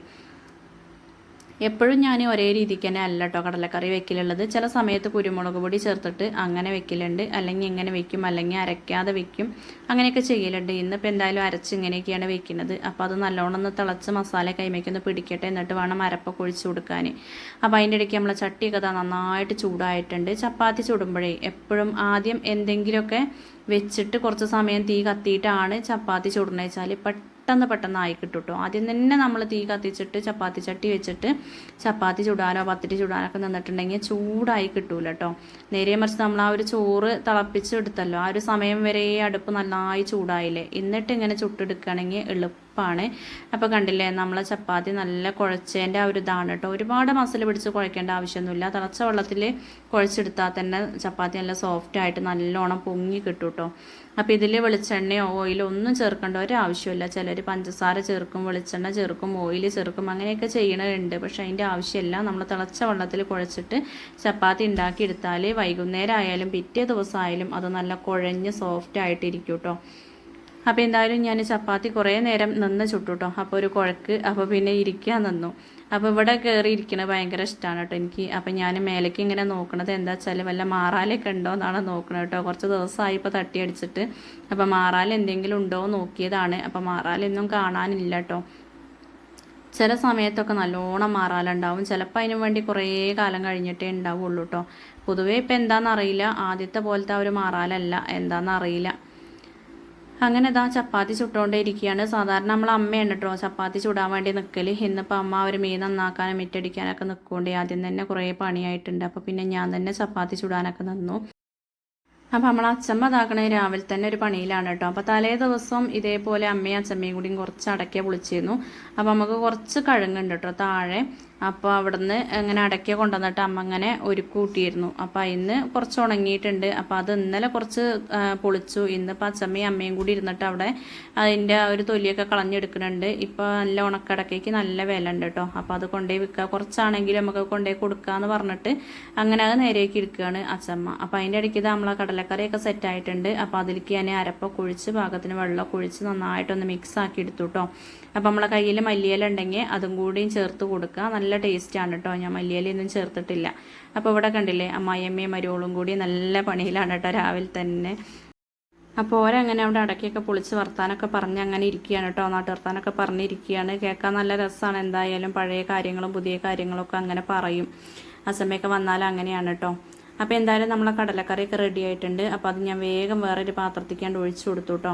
എപ്പോഴും ഞാൻ ഒരേ രീതിക്ക് തന്നെ അല്ല കേട്ടോ കടലക്കറി വെക്കലുള്ളത്. ചില സമയത്ത് കുരുമുളക് പൊടി ചേർത്തിട്ട് അങ്ങനെ വെക്കലുണ്ട്. അല്ലെങ്കിൽ ഇങ്ങനെ വെക്കും അല്ലെങ്കിൽ അരയ്ക്കാതെ വെക്കും. അങ്ങനെയൊക്കെ ചെയ്യലുണ്ട്. ഇന്നിപ്പോൾ എന്തായാലും അരച്ച് ഇങ്ങനെയൊക്കെയാണ് വെക്കുന്നത്. അപ്പോൾ അത് നല്ലോണം ഒന്ന് തിളച്ച് മസാല കൈമയ്ക്കൊന്ന് പിടിക്കട്ടെ. എന്നിട്ട് വേണം അരപ്പൊക്കെ ഒഴിച്ച് കൊടുക്കാൻ അപ്പോൾ അതിന്റെ ഇടയ്ക്ക് നമ്മളെ ചട്ടിയൊക്കെ നന്നായിട്ട് ചൂടായിട്ടുണ്ട്. ചപ്പാത്തി ചൂടുമ്പോഴേ എപ്പോഴും ആദ്യം എന്തെങ്കിലുമൊക്കെ വെച്ചിട്ട് കുറച്ച് സമയം തീ കത്തിയിട്ടാണ് ചപ്പാത്തി ചുടണ വെച്ചാൽ പെട്ടെന്ന് ആയി കിട്ടും കേട്ടോ ആദ്യം തന്നെ നമ്മൾ തീ കത്തിച്ചിട്ട് ചപ്പാത്തി ചട്ടി വെച്ചിട്ട് ചപ്പാത്തി ചുടാനോ പത്തിരി ചുടാനോ ഒക്കെ നിന്നിട്ടുണ്ടെങ്കിൽ ചൂടായി കിട്ടൂല കേട്ടോ നേരെ മറിച്ച് നമ്മൾ ആ ഒരു ചോറ് തിളപ്പിച്ചെടുത്തല്ലോ. ആ ഒരു സമയം വരെ അടുപ്പ് നന്നായി ചൂടായില്ലേ. എന്നിട്ട് ഇങ്ങനെ ചുട്ടെടുക്കുകയാണെങ്കിൽ എളുപ്പമാണ് അപ്പോൾ കണ്ടില്ലേ നമ്മളെ ചപ്പാത്തി നല്ല കുഴച്ചതിന്റെ ആ ഒരു ഇതാണ് കേട്ടോ ഒരുപാട് മസിൽ പിടിച്ച് കുഴക്കേണ്ട ആവശ്യമൊന്നുമില്ല. തിളച്ച വെള്ളത്തിൽ കുഴച്ചെടുത്താൽ തന്നെ ചപ്പാത്തി നല്ല സോഫ്റ്റ് ആയിട്ട് നല്ലോണം പൊങ്ങി കിട്ടും കേട്ടോ അപ്പോൾ ഇതിൽ വെളിച്ചെണ്ണയോ ഓയിലോ ഒന്നും ചേർക്കേണ്ട ഒരാവശ്യമില്ല. ചിലർ പഞ്ചസാര ചേർക്കും വെളിച്ചെണ്ണ ചേർക്കും ഓയിൽ ചേർക്കും അങ്ങനെയൊക്കെ ചെയ്യണുണ്ട് പക്ഷേ അതിന്റെ ആവശ്യമില്ല. നമ്മൾ തിളച്ച വെള്ളത്തിൽ കുഴച്ചിട്ട് ചപ്പാത്തി ഉണ്ടാക്കിയെടുത്താൽ വൈകുന്നേരം ആയാലും പിറ്റേ ദിവസം ആയാലും അത് നല്ല കുഴഞ്ഞ് സോഫ്റ്റ് ആയിട്ടിരിക്കും കേട്ടോ അപ്പോൾ എന്തായാലും ഞാൻ ചപ്പാത്തി കുറേ നേരം നിന്ന് ചുട്ടുട്ടോ. അപ്പോൾ ഒരു കുഴക്ക് അപ്പോൾ പിന്നെ ഇരിക്കാൻ നിന്നു. അപ്പോൾ ഇവിടെ കയറി ഇരിക്കണത് ഭയങ്കര ഇഷ്ടമാണ് കേട്ടോ എനിക്ക്. അപ്പോൾ ഞാൻ മേലേക്ക് ഇങ്ങനെ നോക്കണത് എന്താ വെച്ചാൽ വല്ല മാറാലൊക്കെ ഉണ്ടോ എന്നാണ് നോക്കണത് കേട്ടോ. കുറച്ച് ദിവസമായി ഇപ്പോൾ തട്ടിയടിച്ചിട്ട് അപ്പോൾ മാറാൽ എന്തെങ്കിലും ഉണ്ടോ നോക്കിയതാണ്. അപ്പോൾ മാറാലൊന്നും കാണാനില്ല കേട്ടോ. ചില സമയത്തൊക്കെ നല്ലോണം മാറാലുണ്ടാവും ചിലപ്പോൾ അതിനു വേണ്ടി കുറേ കാലം കഴിഞ്ഞിട്ടേ ഉണ്ടാവുള്ളൂ കേട്ടോ. പൊതുവേ ഇപ്പോൾ എന്താണെന്നറിയില്ല ആദ്യത്തെ പോലത്തെ ഒരു മാറാലല്ല. എന്താണെന്നറിയില്ല അങ്ങനെ ഇതാ ചപ്പാത്തി ചുട്ടുകൊണ്ടേ ഇരിക്കുകയാണ്. സാധാരണ നമ്മൾ അമ്മയാണ് കേട്ടോ ചപ്പാത്തി ചുടാൻ വേണ്ടി നിൽക്കൽ ഇന്നിപ്പോൾ അമ്മ അവർ മീൻ നന്നാക്കാനും മിറ്റടിക്കാനൊക്കെ നിൽക്കൊണ്ടേ ആദ്യം തന്നെ കുറേ പണിയായിട്ടുണ്ട്. അപ്പോൾ പിന്നെ ഞാൻ തന്നെ ചപ്പാത്തി ചുടാനൊക്കെ നിന്നു. അപ്പോൾ നമ്മൾ അച്ചമ്മ ഇതാക്കണേ രാവിലെ തന്നെ ഒരു പണിയിലാണ് കേട്ടോ അപ്പോൾ തലേ ദിവസം ഇതേപോലെ അമ്മയും അച്ചമ്മയും കൂടിയും കുറച്ച് അടക്കിയ പൊളിച്ചിരുന്നു അപ്പോൾ നമുക്ക് കുറച്ച് കഴുങ്ങുണ്ട് കേട്ടോ താഴെ. അപ്പോൾ അവിടുന്ന് ഇങ്ങനെ അടയ്ക്ക കൊണ്ടുവന്നിട്ട് അമ്മ ഇങ്ങനെ ഒരു കൂട്ടിയിരുന്നു. അപ്പോൾ അതിന്ന് കുറച്ച് ഉണങ്ങിയിട്ടുണ്ട്. അപ്പോൾ അത് ഇന്നലെ കുറച്ച് പൊളിച്ചു. ഇന്ന് അച്ചമ്മയും അമ്മയും കൂടി ഇരുന്നിട്ട് അവിടെ അതിന്റെ ഒരു തൊലിയൊക്കെ കളഞ്ഞെടുക്കുന്നുണ്ട്. ഇപ്പോൾ നല്ല ഉണക്കടക്കയ്ക്ക് നല്ല വില ഉണ്ട് കേട്ടോ. അപ്പോൾ അത് കൊണ്ടുപോയി വിൽക്കുക കുറച്ചാണെങ്കിലും നമുക്ക് കൊണ്ടുപോയി കൊടുക്കാമെന്ന് പറഞ്ഞിട്ട് അങ്ങനെ അത് നേരേക്ക് ഇരിക്കുകയാണ് അച്ചമ്മ. അപ്പോൾ അതിന്റെ ഇടയ്ക്ക് നമ്മളെ കടലക്കറിയൊക്കെ സെറ്റ് ആയിട്ടുണ്ട്. അപ്പോൾ അതിലേക്ക് ഞാൻ അരപ്പൊക്കെ ഒഴിച്ച് പാകത്തിന് വെള്ളമൊക്കെ ഒഴിച്ച് നന്നായിട്ടൊന്ന് മിക്സ് ആക്കി എടുത്തു കേട്ടോ. അപ്പോൾ നമ്മളെ കയ്യിൽ മല്ലിയില ഉണ്ടെങ്കിൽ അതും കൂടിയും ചേർത്ത് കൊടുക്കുക നല്ല ടേസ്റ്റാണ് കേട്ടോ ഞാൻ മല്ലിയിലൊന്നും ചേർത്തിട്ടില്ല. അപ്പോൾ ഇവിടെ കണ്ടില്ലേ അമ്മായിയമ്മയും മരുവോളും കൂടി നല്ല പണിയിലാണ് കേട്ടോ രാവിലെ തന്നെ. അപ്പോൾ ഓരങ്ങനെ അവിടെ അടക്കിയൊക്കെ പൊളിച്ച് വർത്താനൊക്കെ പറഞ്ഞ് അങ്ങനെ ഇരിക്കുകയാണ് കേട്ടോ നാട്ടു വർത്താനൊക്കെ പറഞ്ഞിരിക്കുകയാണ്. കേൾക്കാൻ നല്ല രസമാണ് എന്തായാലും പഴയ കാര്യങ്ങളും പുതിയ കാര്യങ്ങളൊക്കെ അങ്ങനെ പറയും. ആ സമയമൊക്കെ വന്നാൽ അങ്ങനെയാണ് കേട്ടോ അപ്പോൾ എന്തായാലും നമ്മളെ കടലക്കറിയൊക്കെ റെഡി ആയിട്ടുണ്ട്. അപ്പോൾ അത് ഞാൻ വേഗം വേറൊരു പാത്രത്തിക്കാണ്ട് ഒഴിച്ചു കൊടുത്തു കേട്ടോ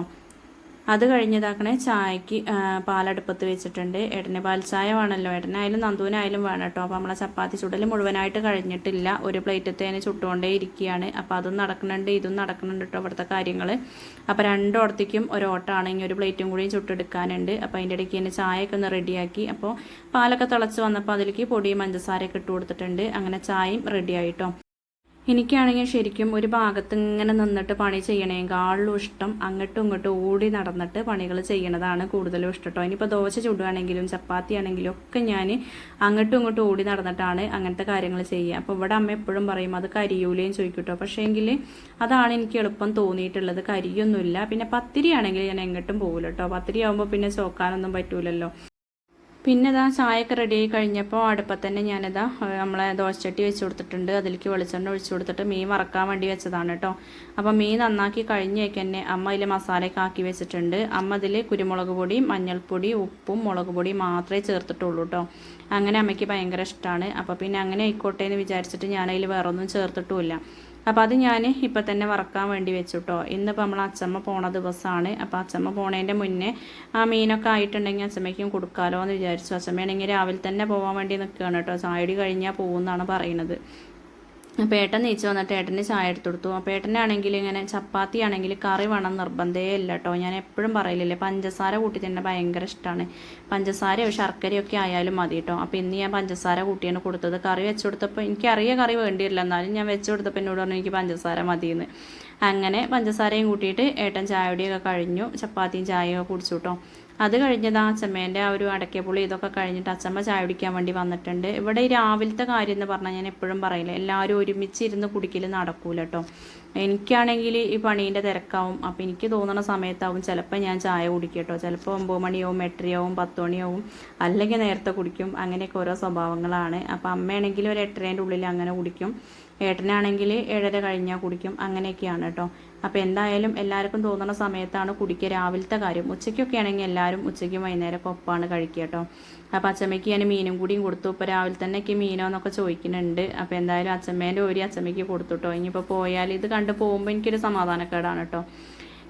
അത് കഴിഞ്ഞതാക്കണേ ചായക്ക് പാലടുപ്പത്ത് വെച്ചിട്ടുണ്ട്. ഏട്ടന് പാൽ ചായ വേണമല്ലോ ഏട്ടനായാലും നന്ദുവിനായാലും വേണം കേട്ടോ. അപ്പോൾ നമ്മളെ ചപ്പാത്തി ചുടൽ മുഴുവനായിട്ട് കഴിഞ്ഞിട്ടില്ല. ഒരു പ്ലേറ്റത്തേന് ചുട്ടുകൊണ്ടേ ഇരിക്കുകയാണ് അപ്പോൾ അതും നടക്കുന്നുണ്ട് ഇതും നടക്കുന്നുണ്ട് കേട്ടോ ഇവിടുത്തെ കാര്യങ്ങൾ അപ്പോൾ രണ്ടോടത്തേക്കും ഒരു ഓട്ടാണെങ്കിൽ ഒരു പ്ലേറ്റും കൂടിയും ചുട്ടെടുക്കാനുണ്ട്. അപ്പോൾ അതിന്റെ ഇടയ്ക്ക് തന്നെ ചായയൊക്കെ ഒന്ന് റെഡിയാക്കി. അപ്പോൾ പാലൊക്കെ തിളച്ച് വന്നപ്പോൾ അതിലേക്ക് പൊടിയും പഞ്ചസാരയൊക്കെ ഇട്ട് കൊടുത്തിട്ടുണ്ട്. അങ്ങനെ ചായയും റെഡി ആയിട്ടോ എനിക്കാണെങ്കിൽ ശരിക്കും ഒരു ഭാഗത്ത് ഇങ്ങനെ നിന്നിട്ട് പണി ചെയ്യണേക്കാളും ഇഷ്ടം അങ്ങോട്ടും ഇങ്ങോട്ടും ഓടി നടന്നിട്ട് പണികൾ ചെയ്യണതാണ് കൂടുതലും ഇഷ്ടം കേട്ടോ ഇനിയിപ്പോൾ ദോശ ചുടുകയാണെങ്കിലും ചപ്പാത്തി ആണെങ്കിലും ഒക്കെ ഞാൻ അങ്ങോട്ടും ഇങ്ങോട്ടും ഓടി നടന്നിട്ടാണ് അങ്ങനത്തെ കാര്യങ്ങൾ ചെയ്യുക. അപ്പോൾ ഇവിടെ അമ്മ എപ്പോഴും പറയും അത് കരിയൂലേയും ചോദിക്കും കേട്ടോ പക്ഷേ എങ്കിൽ അതാണ് എനിക്ക് എളുപ്പം തോന്നിയിട്ടുള്ളത്. കരിയൊന്നുമില്ല. പിന്നെ പത്തിരി ആണെങ്കിൽ ഞാൻ എങ്ങോട്ടും പോകില്ല കേട്ടോ പത്തിരി ആകുമ്പോൾ പിന്നെ ചോക്കാനൊന്നും പറ്റൂലല്ലോ. പിന്നെ ഇതാ ചായയൊക്കെ റെഡി ആയി കഴിഞ്ഞപ്പോൾ അടുപ്പത്ത് തന്നെ ഞാനിതാ നമ്മളെ ദോശച്ചട്ടി വെച്ച് കൊടുത്തിട്ടുണ്ട്. അതിലേക്ക് വെളിച്ചെണ്ണ ഒഴിച്ചു കൊടുത്തിട്ട് മീൻ വറക്കാൻ വേണ്ടി വെച്ചതാണ് കേട്ടോ അപ്പോൾ മീൻ നന്നാക്കി കഴിഞ്ഞേക്ക് തന്നെ അമ്മ അതിൽ മസാലയൊക്കെ ആക്കി വെച്ചിട്ടുണ്ട്. അമ്മ അതിൽ കുരുമുളക് പൊടി മഞ്ഞൾപ്പൊടി ഉപ്പും മുളക് പൊടി മാത്രമേ ചേർത്തിട്ടുള്ളൂ കേട്ടോ അങ്ങനെ അമ്മയ്ക്ക് ഭയങ്കര ഇഷ്ടമാണ് അപ്പോൾ പിന്നെ അങ്ങനെ ആയിക്കോട്ടെ എന്ന് വിചാരിച്ചിട്ട് ഞാനതിൽ വേറൊന്നും വേറെ ചേർത്തിട്ടുമില്ല. അപ്പോൾ അത് ഞാൻ ഇപ്പം തന്നെ വറക്കാൻ വേണ്ടി വെച്ചു കേട്ടോ ഇന്നിപ്പോൾ നമ്മൾ അച്ചമ്മ പോണ ദിവസമാണ് അപ്പോൾ അച്ചമ്മ പോണതിന്റെ മുന്നേ ആ മീനൊക്കെ ആയിട്ടുണ്ടെങ്കിൽ അച്ചമ്മയ്ക്കും കൊടുക്കാമല്ലോ എന്ന് വിചാരിച്ചു. അച്ചമ്മയാണെങ്കിൽ രാവിലെ തന്നെ പോകാൻ വേണ്ടി നിൽക്കുകയാണ് കേട്ടോ. ചായടി കഴിഞ്ഞാൽ പോകുമെന്നാണ് പറയുന്നത്. അപ്പോൾ ഏട്ടൻ നീച്ച് വന്നിട്ട് ഏട്ടന് ചായ എടുത്തു കൊടുത്തു. അപ്പോൾ ഏട്ടനാണെങ്കിൽ ഇങ്ങനെ ചപ്പാത്തി ആണെങ്കിൽ കറി വേണം നിർബന്ധമേ ഇല്ല കേട്ടോ ഞാൻ എപ്പോഴും പറയില്ലേ പഞ്ചസാര കൂട്ടി തന്നെ ഭയങ്കര ഇഷ്ടമാണ് പഞ്ചസാരയോ ശർക്കരയോ ഒക്കെ ആയാലും മതി കേട്ടോ അപ്പോൾ ഇന്ന് ഞാൻ പഞ്ചസാര കൂട്ടിയാണ് കൊടുത്തത്. കറി വെച്ച് കൊടുത്തപ്പോൾ എനിക്കറിയ കറി വേണ്ടിയില്ല എന്നാലും ഞാൻ വെച്ച് കൊടുത്തപ്പോൾ എന്നോട് പറഞ്ഞു എനിക്ക് പഞ്ചസാര മതിയെന്ന്. അങ്ങനെ പഞ്ചസാരയും കൂട്ടിയിട്ട് ഏട്ടൻ ചായയുടെയൊക്കെ കഴിഞ്ഞു. ചപ്പാത്തിയും ചായയൊക്കെ കുടിച്ചു കേട്ടോ അത് കഴിഞ്ഞത് ആ അച്ചമ്മേന്റെ ആ ഒരു അടക്കപ്പുളി ഇതൊക്കെ കഴിഞ്ഞിട്ട് അച്ചമ്മ ചായ കുടിക്കാൻ വേണ്ടി വന്നിട്ടുണ്ട്. ഇവിടെ ഈ രാവിലത്തെ കാര്യം എന്ന് പറഞ്ഞാൽ ഞാൻ എപ്പോഴും പറയില്ല എല്ലാവരും ഒരുമിച്ച് ഇരുന്ന് കുടിക്കൽ നടക്കൂല കേട്ടോ എനിക്കാണെങ്കിൽ ഈ പണീന്റെ തിരക്കാവും അപ്പോൾ എനിക്ക് തോന്നുന്ന സമയത്താവും ചിലപ്പോൾ ഞാൻ ചായ കുടിക്കും കേട്ടോ ചിലപ്പോൾ ഒമ്പത് മണിയാവും എട്ടരയാവും പത്ത് മണിയാവും അല്ലെങ്കിൽ നേരത്തെ കുടിക്കും. അങ്ങനെയൊക്കെ ഓരോ സ്വഭാവങ്ങളാണ്. അപ്പോൾ അമ്മയാണെങ്കിൽ ഒരു എട്ടരേന്റെ ഉള്ളിൽ അങ്ങനെ കുടിക്കും. ഏട്ടനാണെങ്കിൽ ഏഴര കഴിഞ്ഞാൽ കുടിക്കും. അങ്ങനെയൊക്കെയാണ് കേട്ടോ. അപ്പോൾ എന്തായാലും എല്ലാവർക്കും തോന്നുന്ന സമയത്താണ് കുടിക്കുക. രാവിലത്തെ കാര്യം. ഉച്ചയ്ക്കൊക്കെ ആണെങ്കിൽ എല്ലാവരും ഉച്ചയ്ക്കും വൈകുന്നേരമൊക്കെ ഒപ്പമാണ് കഴിക്കുക കേട്ടോ. അപ്പോൾ അച്ചമ്മയ്ക്ക് ഞാൻ മീനും കൂടിയും കൊടുത്തു. ഇപ്പോൾ രാവിലെ തന്നെ ഒക്കെ മീനോ എന്നൊക്കെ ചോദിക്കുന്നുണ്ട്. അപ്പോൾ എന്തായാലും അച്ചമ്മേന്റെ ഒരു അച്ചമ്മയ്ക്ക് കൊടുത്തു കേട്ടോ. ഇനിയിപ്പോൾ പോയാൽ ഇത് കണ്ട് പോകുമ്പോൾ എനിക്കൊരു സമാധാനക്കേടാണ് കേട്ടോ.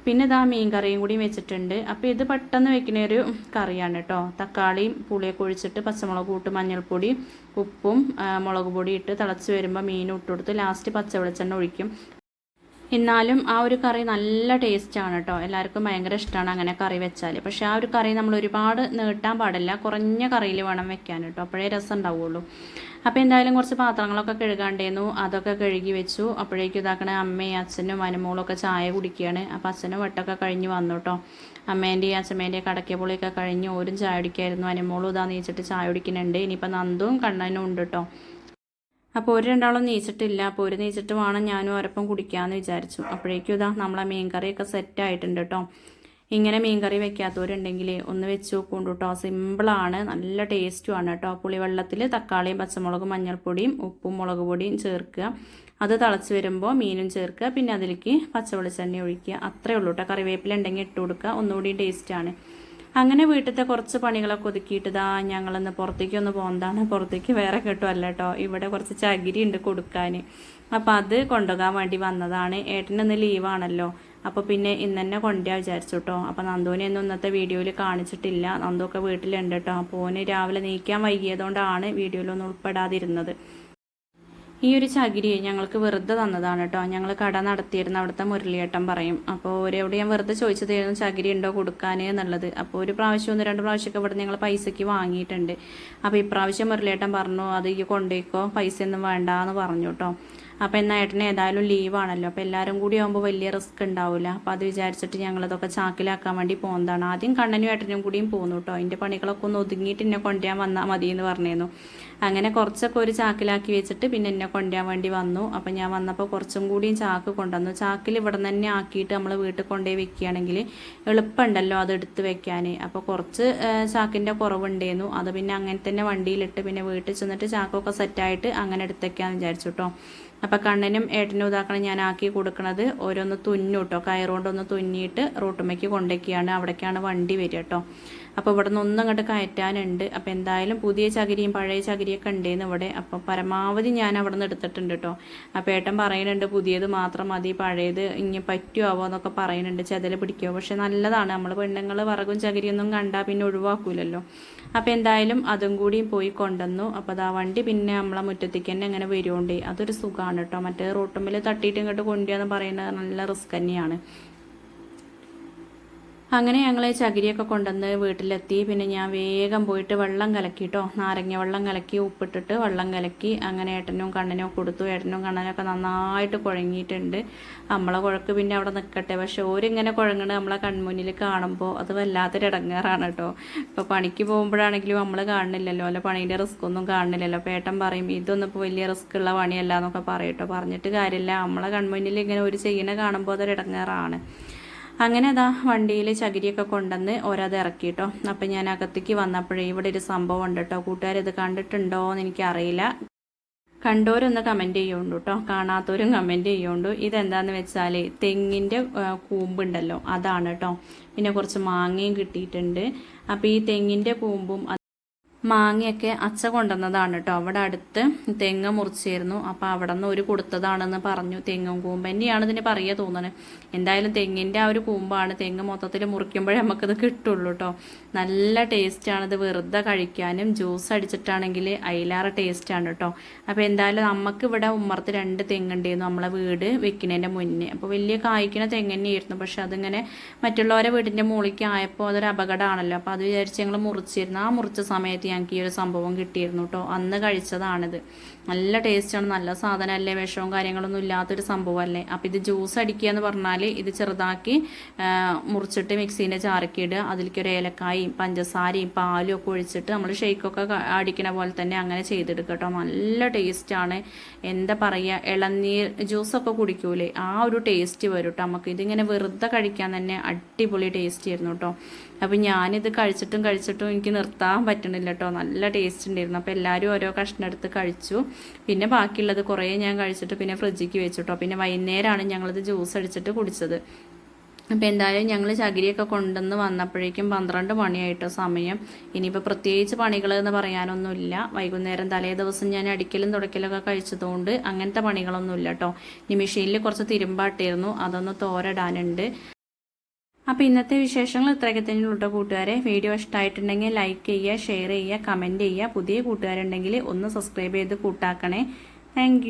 പിന്നെ ഇതാ മീൻ കറിയും കൂടി വെച്ചിട്ടുണ്ട്. അപ്പോൾ ഇത് പെട്ടെന്ന് വെക്കുന്ന ഒരു കറിയാണ് കേട്ടോ തക്കാളിയും പുളിയൊക്കെ ഒഴിച്ചിട്ട് പച്ചമുളക് കൂട്ട് മഞ്ഞൾപ്പൊടി ഉപ്പും മുളക് പൊടി ഇട്ട് തിളച്ച് വരുമ്പോൾ മീൻ ഇട്ട് കൊടുത്ത് ലാസ്റ്റ് പച്ച വെളിച്ചെണ്ണ ഒഴിക്കും. എന്നാലും ആ ഒരു കറി നല്ല ടേസ്റ്റാണ് കേട്ടോ എല്ലാവർക്കും ഭയങ്കര ഇഷ്ടമാണ് അങ്ങനെ കറി വെച്ചാൽ പക്ഷേ ആ ഒരു കറി നമ്മൾ ഒരുപാട് നീട്ടാൻ പാടില്ല. കുറഞ്ഞ കറിയിൽ വേണം വെക്കാൻ കേട്ടോ അപ്പോഴേ രസം ഉണ്ടാവുള്ളൂ. അപ്പോൾ എന്തായാലും കുറച്ച് പാത്രങ്ങളൊക്കെ കഴുകാണ്ടായിരുന്നു. അതൊക്കെ കഴുകി വെച്ചു. അപ്പോഴേക്കും ഇതാക്കണ അമ്മയും അച്ഛനും അനുമോളൊക്കെ ചായ കുടിക്കുകയാണ് അപ്പോൾ അച്ഛനും വട്ടൊക്കെ കഴിഞ്ഞ് വന്നു കേട്ടോ അമ്മേന്റെയും അച്ഛമ്മേന്റെയും കടക്കപ്പൊളിയൊക്കെ കഴിഞ്ഞ് ഓരും ചായ കുടിക്കായിരുന്നു. അനുമോളും ഇതാ നീച്ചിട്ട് ചായ കുടിക്കുന്നുണ്ട്. ഇനിയിപ്പോൾ നന്ദും കണ്ണനും ഉണ്ട് കേട്ടോ അപ്പോൾ ഒരു രണ്ടാളും നീച്ചിട്ടില്ല. അപ്പോൾ ഒരു നീച്ചിട്ട് വേണം ഞാനും ഒരപ്പം കുടിക്കാമെന്ന് വിചാരിച്ചു. അപ്പോഴേക്കും ഇതാ നമ്മളെ മീൻകറിയൊക്കെ സെറ്റ് ആയിട്ടുണ്ട് കേട്ടോ ഇങ്ങനെ മീൻകറി വെക്കാത്തവരുണ്ടെങ്കിൽ ഒന്ന് വെച്ച് നോക്കും കേട്ടോ സിമ്പിളാണ് നല്ല ടേസ്റ്റുമാണ് കേട്ടോ പുളിവെള്ളത്തിൽ തക്കാളിയും പച്ചമുളകും മഞ്ഞൾപ്പൊടിയും ഉപ്പും മുളക് പൊടിയും ചേർക്കുക. അത് തിളച്ച് വരുമ്പോൾ മീനും ചേർക്കുക. പിന്നെ അതിലേക്ക് പച്ചവെളിച്ചെണ്ണ ഒഴിക്കുക. അത്രേ ഉള്ളൂ കേട്ടോ കറിവേപ്പില ഉണ്ടെങ്കിൽ ഇട്ട് കൊടുക്കുക. ഒന്നുകൂടി ടേസ്റ്റാണ് അങ്ങനെ വീട്ടിലത്തെ കുറച്ച് പണികളൊക്കെ ഒതുക്കിയിട്ട് ഇതാ ഞങ്ങളൊന്ന് പുറത്തേക്ക് ഒന്ന് പോകുന്നതാണ് പുറത്തേക്ക് വേറെ കിട്ടുമല്ല കേട്ടോ ഇവിടെ കുറച്ച് ചകിരി ഉണ്ട് കൊടുക്കാൻ അപ്പോൾ അത് കൊണ്ടുപോകാൻ വേണ്ടി വന്നതാണ്. ഏട്ടനൊന്ന് ലീവാണല്ലോ അപ്പോൾ പിന്നെ ഇന്ന് തന്നെ കൊണ്ടുവരാൻ വിചാരിച്ചു കേട്ടോ അപ്പോൾ നന്ദുവിനെ ഒന്നും ഇന്നത്തെ വീഡിയോയിൽ കാണിച്ചിട്ടില്ല. നന്ദുവൊക്കെ വീട്ടിലുണ്ട് കേട്ടോ അപ്പോൾ ഓന് രാവിലെ നീക്കാൻ വൈകിയതുകൊണ്ടാണ് വീഡിയോയിലൊന്നും ഉൾപ്പെടാതിരുന്നത്. ഈ ഒരു ചകിരി ഞങ്ങൾക്ക് വെറുതെ തന്നതാണ് കേട്ടോ ഞങ്ങൾ കട നടത്തിയിരുന്ന അവിടുത്തെ മുരളിയേട്ടൻ പറയും. അപ്പോൾ ഒരെവിടെ ഞാൻ വെറുതെ ചോദിച്ചതായിരുന്നു ചകിരി ഉണ്ടോ കൊടുക്കാൻ എന്നുള്ളത്. അപ്പോൾ ഒരു പ്രാവശ്യം ഒന്ന് രണ്ട് പ്രാവശ്യമൊക്കെ ഇവിടെ ഞങ്ങൾ പൈസയ്ക്ക് വാങ്ങിയിട്ടുണ്ട്. അപ്പോൾ ഇപ്രാവശ്യം മുരളിയേട്ടൻ പറഞ്ഞു അത് ഈ കൊണ്ടുപോയിക്കോ പൈസയൊന്നും വേണ്ട എന്ന് പറഞ്ഞു കേട്ടോ അപ്പോൾ എന്നാൽ ഏട്ടന് ഏതായാലും ലീവാണല്ലോ അപ്പോൾ എല്ലാവരും കൂടി ആകുമ്പോൾ വലിയ റിസ്ക് ഉണ്ടാവില്ല അപ്പോൾ അത് വിചാരിച്ചിട്ട് ഞങ്ങളതൊക്കെ ചാക്കിലാക്കാൻ വേണ്ടി പോകുന്നതാണ് ആദ്യം കണ്ണനും ഏട്ടനും കൂടിയും പോകുന്നു കേട്ടോ അതിന്റെ പണികളൊക്കെ ഒന്ന് ഒതുങ്ങിയിട്ട് എന്നെ കൊണ്ടുവരാൻ വന്നാൽ മതി എന്ന് പറഞ്ഞിരുന്നു. അങ്ങനെ കുറച്ചൊക്കെ ഒരു ചാക്കിലാക്കി വെച്ചിട്ട് പിന്നെ എന്നെ കൊണ്ടുവരാൻ വേണ്ടി വന്നു. അപ്പോൾ ഞാൻ വന്നപ്പോൾ കുറച്ചും കൂടിയും ചാക്ക് കൊണ്ടുവന്നു. ചാക്കിൽ ഇവിടെ തന്നെ ആക്കിയിട്ട് നമ്മൾ വീട്ടിൽ കൊണ്ടുപോയി വെക്കുകയാണെങ്കിൽ എളുപ്പമുണ്ടല്ലോ അത് എടുത്ത് വെക്കാൻ അപ്പോൾ കുറച്ച് ചാക്കിന്റെ കുറവുണ്ടായിരുന്നു. അത് പിന്നെ അങ്ങനെ തന്നെ വണ്ടിയിലിട്ട് പിന്നെ വീട്ടിൽ ചെന്നിട്ട് ചാക്കൊക്കെ സെറ്റായിട്ട് അങ്ങനെ എടുത്തേക്കാന്ന് വിചാരിച്ചു കേട്ടോ അപ്പോൾ കണ്ണനും ഏട്ടനും ഇതാക്കണം ഞാൻ ആക്കി കൊടുക്കണത്. ഓരോന്ന് തുന്നു കേട്ടോ കയറുകൊണ്ടൊന്ന് തുന്നിയിട്ട് റോട്ടുമ്മയ്ക്ക് കൊണ്ടൊക്കെയാണ്. അവിടേക്കാണ് വണ്ടി വരിക കേട്ടോ അപ്പോൾ ഇവിടെ നിന്ന് ഒന്നും അങ്ങോട്ട് കയറ്റാനുണ്ട്. അപ്പോൾ എന്തായാലും പുതിയ ചകിരിയും പഴയ ചകിരിയൊക്കെ ഉണ്ടേന്ന് ഇവിടെ. അപ്പോൾ പരമാവധി ഞാൻ അവിടെ നിന്ന് എടുത്തിട്ടുണ്ട് കേട്ടോ അപ്പോൾ ഏട്ടൻ പറയുന്നുണ്ട് പുതിയത് മാത്രം മതി പഴയത് ഇനി പറ്റുമാവോ എന്നൊക്കെ പറയുന്നുണ്ട്. ചെതൽ പിടിക്കുമോ പക്ഷെ നല്ലതാണ്. നമ്മൾ പെണ്ണുങ്ങൾ വറകും ചകിരിയൊന്നും കണ്ടാൽ പിന്നെ ഒഴിവാക്കൂലല്ലോ. അപ്പോൾ എന്തായാലും അതും കൂടി പോയി കൊണ്ടുവന്നു. അപ്പോൾ അതാ വണ്ടി പിന്നെ നമ്മളെ മുറ്റത്തേക്ക് തന്നെ അങ്ങനെ വരുவோണ്ടേ അതൊരു സുഖമാണ് കേട്ടോ മറ്റേ റോട്ടുമ്പിൽ തട്ടിയിട്ട് ഇങ്ങോട്ട് കൊണ്ടുവന്ന് പറയുന്നത് നല്ല റിസ്ക് തന്നെയാണ്. അങ്ങനെ ഞങ്ങൾ ചകിരിയൊക്കെ കൊണ്ടുവന്ന് വീട്ടിലെത്തി. പിന്നെ ഞാൻ വേഗം പോയിട്ട് വെള്ളം കലക്കിട്ടോ. നാരങ്ങ വെള്ളം കലക്കി ഉപ്പിട്ടിട്ട് വെള്ളം കലക്കി അങ്ങനെ ഏട്ടനും കണ്ണനും കൊടുത്തു. ഏട്ടനും കണ്ണനൊക്കെ നന്നായിട്ട് കുഴങ്ങിയിട്ടുണ്ട്. നമ്മളെ കുഴക്ക് പിന്നെ അവിടെ നിൽക്കട്ടെ പക്ഷെ ഓരിങ്ങനെ കുഴങ്ങണ നമ്മളെ കൺമുന്നിൽ കാണുമ്പോൾ അത് വല്ലാത്തൊരു ഇടങ്ങേറാണ് കേട്ടോ. ഇപ്പോൾ പണിക്ക് പോകുമ്പോഴാണെങ്കിലും നമ്മൾ കാണുന്നില്ലല്ലോ. അല്ല പണീന്റെ റിസ്ക് ഒന്നും കാണുന്നില്ലല്ലോ. അപ്പോൾ ഏട്ടൻ പറയും ഇതൊന്നും ഇപ്പോൾ വലിയ റിസ്ക് ഉള്ള പണിയല്ല എന്നൊക്കെ പറയും കേട്ടോ. പറഞ്ഞിട്ട് കാര്യമില്ല. നമ്മളെ കൺമുന്നിൽ ഇങ്ങനെ ഒരു ചെയ്യണ കാണുമ്പോൾ അതൊരു ഇടങ്ങേറാണ്. അങ്ങനെ അതാ വണ്ടിയിൽ ചകിരിയൊക്കെ കൊണ്ടുവന്ന് ഇറക്കി ട്ടോ അപ്പം ഞാൻ അകത്തേക്ക് വന്നപ്പോഴേ ഇവിടെ ഒരു സംഭവം ഉണ്ട് കേട്ടോ കൂട്ടുകാരിത് കണ്ടിട്ടുണ്ടോ എന്ന് എനിക്കറിയില്ല. കണ്ടോരൊന്ന് കമന്റ് ചെയ്യുന്നുണ്ട് കേട്ടോ കാണാത്തവരും കമന്റ് ചെയ്യുന്നുണ്ട്. ഇതെന്താന്ന് വെച്ചാൽ തെങ്ങിന്റെ കൂമ്പുണ്ടല്ലോ. അതാണ് കേട്ടോ പിന്നെ കുറച്ച് മാങ്ങയും കിട്ടിയിട്ടുണ്ട്. അപ്പോൾ ഈ തെങ്ങിന്റെ കൂമ്പും മാങ്ങയൊക്കെ അച്ച കൊണ്ടുവന്നതാണ് കേട്ടോ. അവിടെ അടുത്ത് തെങ്ങ് മുറിച്ചിരുന്നു. അപ്പോൾ അവിടെ നിന്ന് ഒരു കൊടുത്തതാണെന്ന് പറഞ്ഞു. തെങ്ങും കൂമ്പ് തന്നെയാണ് ഇതിന് പറയുക തോന്നുന്നത്. എന്തായാലും തെങ്ങിന്റെ ആ ഒരു കൂമ്പാണ് തെങ്ങ് മൊത്തത്തിൽ മുറിക്കുമ്പോഴേ നമുക്കിത് കിട്ടുള്ളൂ കേട്ടോ. നല്ല ടേസ്റ്റാണ് ഇത് വെറുതെ കഴിക്കാനും ജ്യൂസ് അടിച്ചിട്ടാണെങ്കിൽ അയിലാറ് ടേസ്റ്റാണ് കേട്ടോ. അപ്പോൾ എന്തായാലും നമുക്ക് ഇവിടെ ഉമ്മർത്ത് രണ്ട് തെങ്ങുണ്ടായിരുന്നു നമ്മളെ വീട് വെക്കുന്നതിന്റെ മുന്നേ. അപ്പോൾ വലിയ കായ്ക്കുന്ന തെങ്ങ് തന്നെയായിരുന്നു. പക്ഷെ അതിങ്ങനെ മറ്റുള്ളവരെ വീടിന്റെ മുകളിലേക്ക് ആയപ്പോൾ അതൊരു അപകടമാണല്ലോ. അപ്പോൾ അത് വിചാരിച്ച് ഞങ്ങൾ മുറിച്ചിരുന്നു. ആ മുറിച്ച സമയത്ത് ഞങ്ങൾക്ക് ഈ ഒരു സംഭവം കിട്ടിയിരുന്നു കേട്ടോ അന്ന് കഴിച്ചതാണിത്. നല്ല ടേസ്റ്റാണ് നല്ല സാധനമല്ലേ? വിഷവും കാര്യങ്ങളൊന്നും ഇല്ലാത്തൊരു സംഭവമല്ലേ? അപ്പോൾ ഇത് ജ്യൂസ് അടിക്കുക എന്ന് പറഞ്ഞാൽ ഇത് ചെറുതാക്കി മുറിച്ചിട്ട് മിക്സീന്റെ ചാറക്കിയിട്ട് അതിലേക്ക് ഒരു ഏലക്കായും പഞ്ചസാരയും പാലും ഒക്കെ ഒഴിച്ചിട്ട് നമ്മൾ ഷെയ്ക്കൊക്കെ അടിക്കണ പോലെ തന്നെ അങ്ങനെ ചെയ്തെടുക്കുക കേട്ടോ നല്ല ടേസ്റ്റാണ് എന്താ പറയുക ഇളനീർ ജ്യൂസൊക്കെ കുടിക്കൂലേ? ആ ഒരു ടേസ്റ്റ് വരും കേട്ടോ നമുക്ക്. ഇതിങ്ങനെ വെറുതെ കഴിക്കാൻ തന്നെ അടിപൊളി ടേസ്റ്റ് ആയിരുന്നു കേട്ടോ അപ്പം ഞാനിത് കഴിച്ചിട്ടും കഴിച്ചിട്ടും എനിക്ക് നിർത്താൻ പറ്റണില്ല കേട്ടോ. നല്ല ടേസ്റ്റ് ഉണ്ടായിരുന്നു. അപ്പോൾ എല്ലാവരും ഓരോ കഷ്ണം എടുത്ത് കഴിച്ചു. പിന്നെ ബാക്കിയുള്ളത് കുറേ ഞാൻ കഴിച്ചിട്ട് പിന്നെ ഫ്രിഡ്ജിക്ക് വെച്ചു കേട്ടോ പിന്നെ വൈകുന്നേരമാണ് ഞങ്ങളിത് ജ്യൂസ് അടിച്ചിട്ട് കുടിച്ചത്. അപ്പോൾ എന്തായാലും ഞങ്ങൾ ചകിരിയൊക്കെ കൊണ്ടുവന്ന് വന്നപ്പോഴേക്കും പന്ത്രണ്ട് മണിയായിട്ടോ സമയം. ഇനിയിപ്പോൾ പ്രത്യേകിച്ച് പണികൾ എന്ന് പറയാനൊന്നുമില്ല. വൈകുന്നേരം തലേ ദിവസം ഞാൻ അടിക്കലും തുടക്കലൊക്കെ കഴിച്ചതുകൊണ്ട് അങ്ങനത്തെ പണികളൊന്നുമില്ല കേട്ടോ ഇനി മെഷീനിൽ കുറച്ച് തിരുമ്പാട്ടിരുന്നു. അതൊന്ന് തോരടാനുണ്ട്. അപ്പോൾ ഇന്നത്തെ വിശേഷങ്ങൾ ഇത്രയൊക്കെ തന്നെ ഉള്ളൂ കൂട്ടുകാരെ. വീഡിയോ ഇഷ്ടമായിട്ടുണ്ടെങ്കിൽ ലൈക്ക് ചെയ്യുക ഷെയർ ചെയ്യുക കമന്റ് ചെയ്യുക. പുതിയ കൂട്ടുകാരുണ്ടെങ്കിൽ ഒന്ന് സബ്സ്ക്രൈബ് ചെയ്ത് കൂട്ടാക്കണേ. താങ്ക്